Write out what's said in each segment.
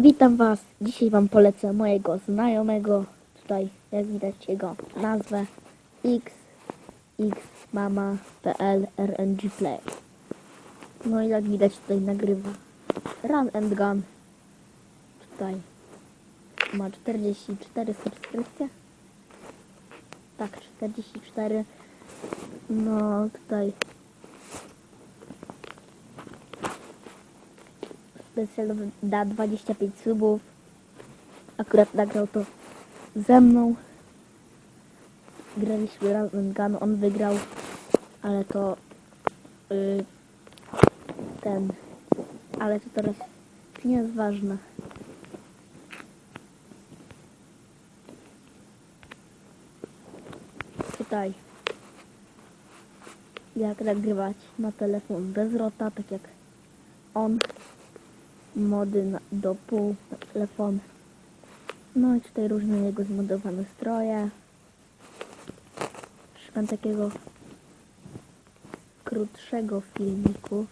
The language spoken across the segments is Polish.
Witam Was. Dzisiaj Wam polecę mojego znajomego. Tutaj, jak widać, jego nazwę xxmama.pl RNG Play. No i jak widać, tutaj nagrywa Run and Gun. Tutaj ma 44 subskrypcje. Tak, 44. No, tutaj specjalowy da 25 subów. Akurat nagrał to ze mną. Graliśmy razem Gun, on wygrał, ale to y, ten, ale to teraz nie jest ważne. Tutaj jak nagrywać na telefon bez rota, tak jak on mody na, do pół na telefon. No i tutaj różne jego zmodowane stroje. Szukam takiego krótszego filmiku.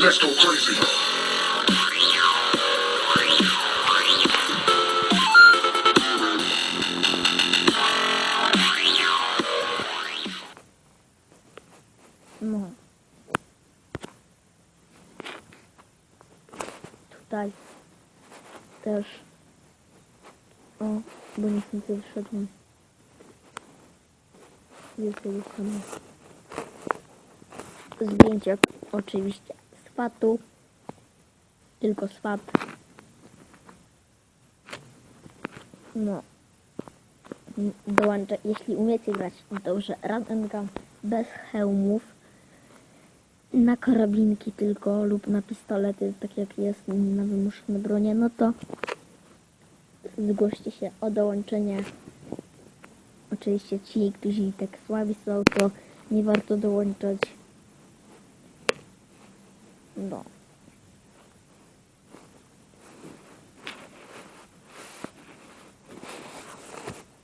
Let's go crazy. No. Tutaj też. O, bo niestety wyszedłem. Jest uruchomiony. Zdjęcia oczywiście z fatu. Tylko z fat. No. Dołączę, jeśli umiecie grać dobrze run and gun bez hełmów, na karabinki tylko lub na pistolety, tak jak jest na wymuszone bronie, no to zgłoście się o dołączenie. Oczywiście ci, którzy tak słabi są, to nie warto dołączać. No.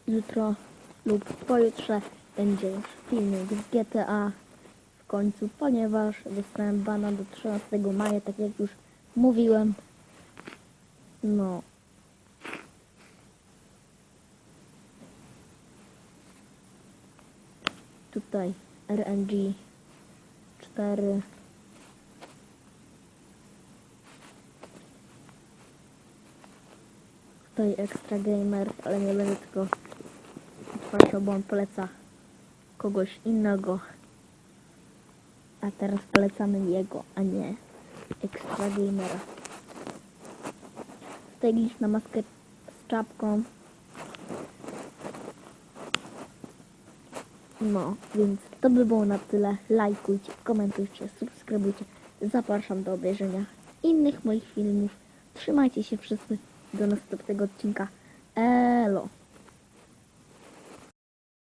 Jutro lub pojutrze będzie już filmik z GTA w końcu, ponieważ dostałem bana do 13 maja, tak jak już mówiłem. No. Tutaj RNG 4 Tutaj Extra Gamer, ale nie będę tylko otwarciał, bo on poleca kogoś innego. A teraz polecamy jego, a nie Extra Gamera. Tutaj liczna maskę z czapką. No, więc to by było na tyle. Lajkujcie, komentujcie, subskrybujcie. Zapraszam do obejrzenia innych moich filmów. Trzymajcie się wszyscy do następnego odcinka. Elo!